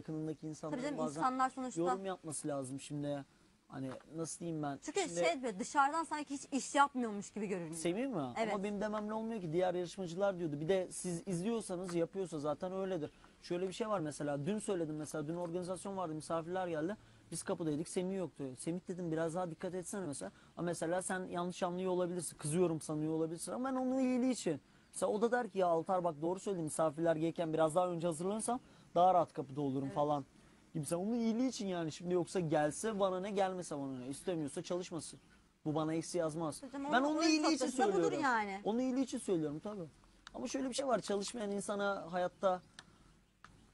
yakınındaki Tabii insanların canım bazen insanlar sonuçta. yorum yapması lazım şimdi. Hani nasıl diyeyim ben? Çünkü Şimdi şey böyle dışarıdan sanki hiç iş yapmıyormuş gibi görünüyor. Semih mi? Evet. Ama benim dememle olmuyor ki diğer yarışmacılar diyordu. Bir de siz izliyorsanız yapıyorsa zaten öyledir. Şöyle bir şey var mesela dün söyledim mesela dün organizasyon vardı misafirler geldi. Biz kapıdaydık Semih yoktu. Semih dedim biraz daha dikkat etsene mesela. Ama mesela sen yanlış anlıyor olabilirsin. Kızıyorum sanıyor olabilirsin ama ben onun iyiliği için. Mesela o da der ki ya Altar bak doğru söyledin misafirler gelirken biraz daha önce hazırlanırsam daha rahat kapıda olurum falan. Gibi sen onun iyiliği için yani şimdi yoksa gelse bana ne gelmese bana ne istemiyorsa çalışmasın. Bu bana eksi yazmaz. Hocam ben onun iyiliği için söylüyorum. yani. Onun iyiliği için söylüyorum tabii. Ama şöyle bir şey var çalışmayan insana hayatta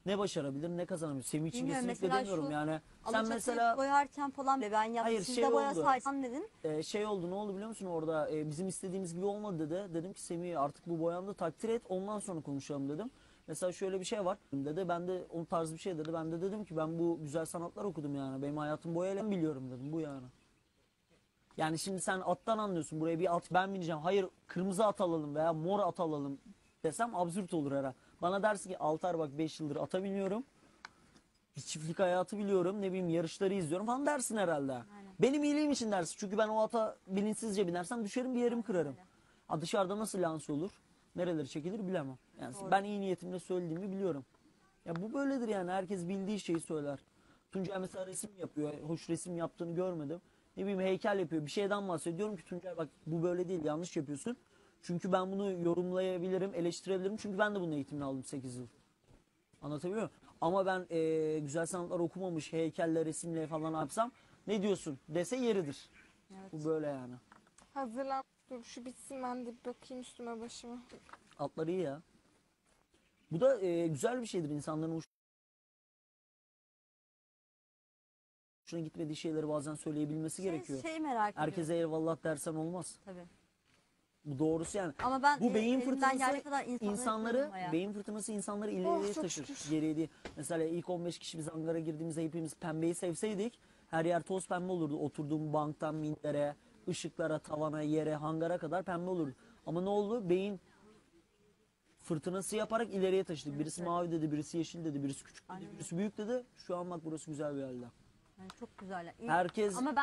ne başarabilir ne kazanabilir. Semih için Bilmiyorum, kesinlikle demiyorum şu yani. Sen mesela boyarken falan bile ben yaptım. Hayır, Siz şey de boya oldu. saysan dedin. e, şey oldu ne oldu biliyor musun orada e, bizim istediğimiz gibi olmadı dedi. Dedim ki Semih artık bu boyandı takdir et ondan sonra konuşalım dedim. Mesela şöyle bir şey var dedi ben de onun tarzı bir şey dedi. Ben de dedim ki ben bu güzel sanatlar okudum yani. Benim hayatım boyayla biliyorum dedim bu yani. Yani şimdi sen attan anlıyorsun buraya bir at ben bineceğim. Hayır kırmızı at alalım veya mor at alalım desem absürt olur herhalde. Bana dersin ki Altar bak 5 yıldır ata biniyorum. Bir çiftlik hayatı biliyorum. Ne bileyim yarışları izliyorum falan dersin herhalde. Benim iyiliğim için dersin. Çünkü ben o ata bilinçsizce binersem düşerim bir yerim kırarım. Ha dışarıda nasıl lanse olur? Nereleri çekilir bilemem. Yani ben iyi niyetimle söylediğimi biliyorum. Ya bu böyledir yani. Herkes bildiği şeyi söyler. Tuncay mesela resim yapıyor. Hoş resim yaptığını görmedim. Ne bileyim heykel yapıyor. Bir şeyden bahsediyor. Diyorum ki Tuncay bak bu böyle değil. Yanlış yapıyorsun. Çünkü ben bunu yorumlayabilirim, eleştirebilirim. Çünkü ben de bunun eğitimini aldım 8 yıl. Anlatabiliyor muyum? Ama ben eee, güzel sanatlar okumamış heykelle, resimle falan yapsam ne diyorsun dese yeridir. Bu böyle yani. Hazırlan. Dur şu bitsin ben de bakayım üstüme başıma. Atları iyi ya. Bu da eee, güzel bir şeydir insanların hoşuna gitmediği şeyleri bazen söyleyebilmesi gerekiyor. Şey, şey merak ediyorum. Herkese eyvallah dersen olmaz. Tabii. Bu doğrusu yani. Ama ben Bu e, beyin fırtınası insanları, beyin fırtınası insanları ileriye Oh, çok taşır. şükür. Geriye değil. Mesela ilk 15 kişi biz Ankara'ya girdiğimizde hepimiz pembeyi sevseydik her yer toz pembe olurdu. Oturduğum banktan mindere, ışıklara, tavana, yere, hangara kadar pembe olurdu. Ama ne oldu? Beyin fırtınası yaparak ileriye taşıdık. Birisi mavi dedi, birisi yeşil dedi, birisi küçük dedi, birisi büyük dedi. Şu an bak burası güzel bir halde. Yani çok güzel. İyi. Herkes Ama ben